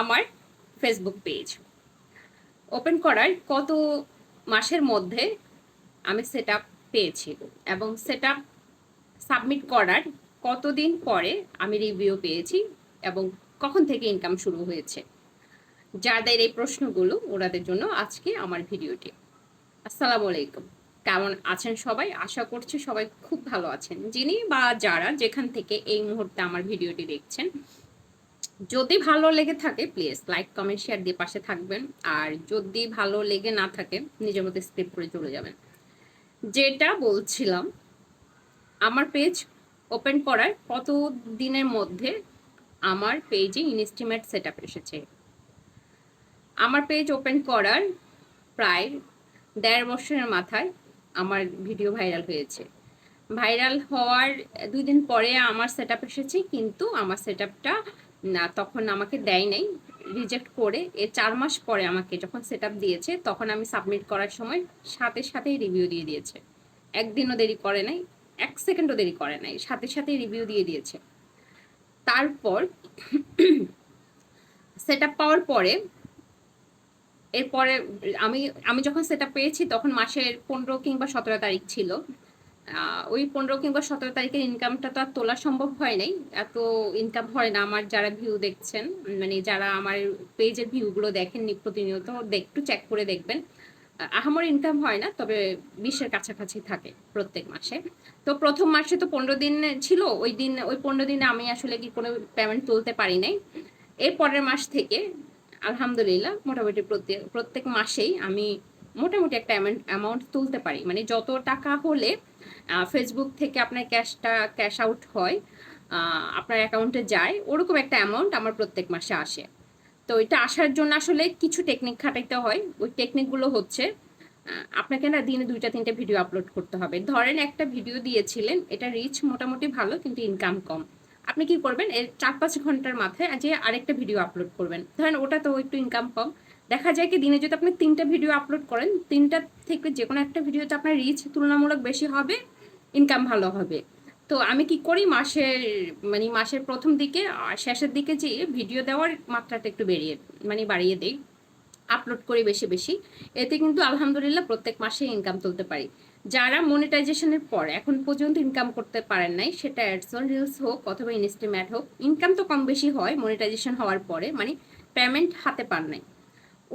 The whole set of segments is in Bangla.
আমার ফেসবুক পেজ ওপেন করার কত মাসের মধ্যে আমি সেট পেয়েছি এবং সেট সাবমিট করার কতদিন পরে আমি রিভিউ পেয়েছি এবং কখন থেকে ইনকাম শুরু হয়েছে? যাদের এই প্রশ্নগুলো ওনাদের জন্য আজকে আমার ভিডিওটি। আসসালামু আলাইকুম। কেমন আছেন সবাই? আশা করছি সবাই খুব ভালো আছেন। যিনি বা যারা যেখান থেকে এই মুহূর্তে আমার ভিডিওটি দেখছেন যদি ভালো লেগে থাকে প্লিজ লাইক কমেন্ট শেয়ার দিয়ে পাশে থাকবেন। আর যদি ভালো লেগে না থাকে, নিজের মধ্যে স্ক্রিপ্ট করে চলে যাবেন। যেটা বলছিলাম, আমার পেজ ওপেন করার কত দিনের মধ্যে আমার পেজে ইনস্টিমেট সেট আপ এসেছে? আমার পেজ ওপেন করার প্রায় দেড় বছরের মাথায় আমার ভিডিও ভাইরাল হয়েছে। ভাইরাল হওয়ার দুই দিন পরে আমার সেট এসেছে, কিন্তু আমার সেট আপটা না, তখন আমাকে দেয় নাই রিজেক্ট করে। এ চার মাস পরে আমাকে যখন সেট দিয়েছে, তখন আমি সাবমিট করার সময় সাথে সাথেই রিভিউ দিয়ে দিয়েছে। একদিনও দেরি করে নাই, এক সেকেন্ডও দেরি করে নাই, সাথে সাথেই রিভিউ দিয়ে দিয়েছে। তারপর সেট পাওয়ার পরে, এরপরে আমি আমি যখন সেটা পেয়েছি, তখন মাসের পনেরো কিংবা সতেরো তারিখ ছিল। ওই পনেরো কিংবা সতেরো তারিখের ইনকামটা তো আর তোলা সম্ভব হয় নাই। এত ইনকাম হয় না। আমার যারা ভিউ দেখছেন মানে যারা আমার পেজের ভিউগুলো দেখেন প্রতিনিয়ত একটু চেক করে দেখবেন। আহামর ইনকাম হয় না, তবে বিশের কাছাকাছি থাকে প্রত্যেক মাসে। তো প্রথম মাসে তো পনেরো দিন ছিল, ওই দিন, ওই পনেরো দিনে আমি আসলে কি কোনো পেমেন্ট তুলতে পারি নাই। এর পরের মাস থেকে, আলহামদুলিল্লাহ, মোটামুটি প্রত্যেক প্রত্যেক মাসেই আমি মোটামুটি একটা অ্যামাউন্ট তুলতে পারি। মানে যত টাকা হলে ফেসবুক থেকে আপনার ক্যাশটা ক্যাশ আউট হয় আপনার অ্যাকাউন্টে যায়, ওরকম একটা অ্যামাউন্ট আমার প্রত্যেক মাসে আসে। তো এটা আসার জন্য আসলে কিছু টেকনিক খাটাইতে হয়। ওই টেকনিকগুলো হচ্ছে আপনাকে না দিনে দুইটা, তিনটা ভিডিও আপলোড করতে হবে। ধরেন একটা ভিডিও দিয়েছিলেন, এটা রিচ মোটামুটি ভালো কিন্তু ইনকাম কম। আপনি কি করবেন? এর চার পাঁচ ঘণ্টার মাথায় যে আরেকটা ভিডিও আপলোড করবেন। ধরেন ওটা তো একটু ইনকাম কম। দেখা যায় কি, দিনে যদি আপনি তিনটা ভিডিও আপলোড করেন, তিনটা থেকে যে কোনো একটা ভিডিওতে আপনার রিচ তুলনামূলক বেশি হবে ইনকাম ভালো হবে। তো আমি কি করি, মাসের মানে মাসের প্রথম দিকে শেষের দিকে যে ভিডিও দেওয়ার মাত্রাটা একটু বেরিয়ে মানে বাড়িয়ে দেই আপলোড করি বেশি বেশি, এতে কিন্তু আলহামদুলিল্লাহ প্রত্যেক মাসে ইনকাম তুলতে পারি। যারা মনিটাইজেশনের পর এখন পর্যন্ত ইনকাম করতে পারেন নাই, সেটা অ্যাডসন রিলস হোক, অথবা ইনস্টিম্যাট হোক ইনকাম তো কম বেশি হয় মনিটাইজেশন হওয়ার পরে মানে পেমেন্ট হাতে পান নাই।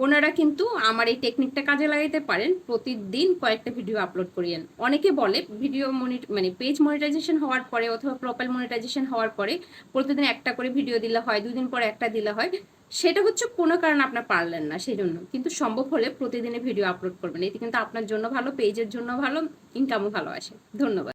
ওনারা কিন্তু আমার এই টেকনিকটা কাজে লাগাইতে পারেন। প্রতিদিন কয়েকটা ভিডিও আপলোড করিয়েন। অনেকে বলে ভিডিও মনি মানে পেজ মনিটাইজেশন হওয়ার পরে অথবা প্রোফাইল মনিটাইজেশন হওয়ার পরে প্রতিদিন একটা করে ভিডিও দিলে হয় দুদিন পরে একটা দিলে হয়। সেটা হচ্ছে কোনো কারণে আপনার পারলেন না সেই জন্য কিন্তু সম্ভব হলে প্রতিদিনে ভিডিও আপলোড করবেন। এতে কিন্তু আপনার জন্য ভালো পেজের জন্য ভালো ইনকামও ভালো আসে। ধন্যবাদ।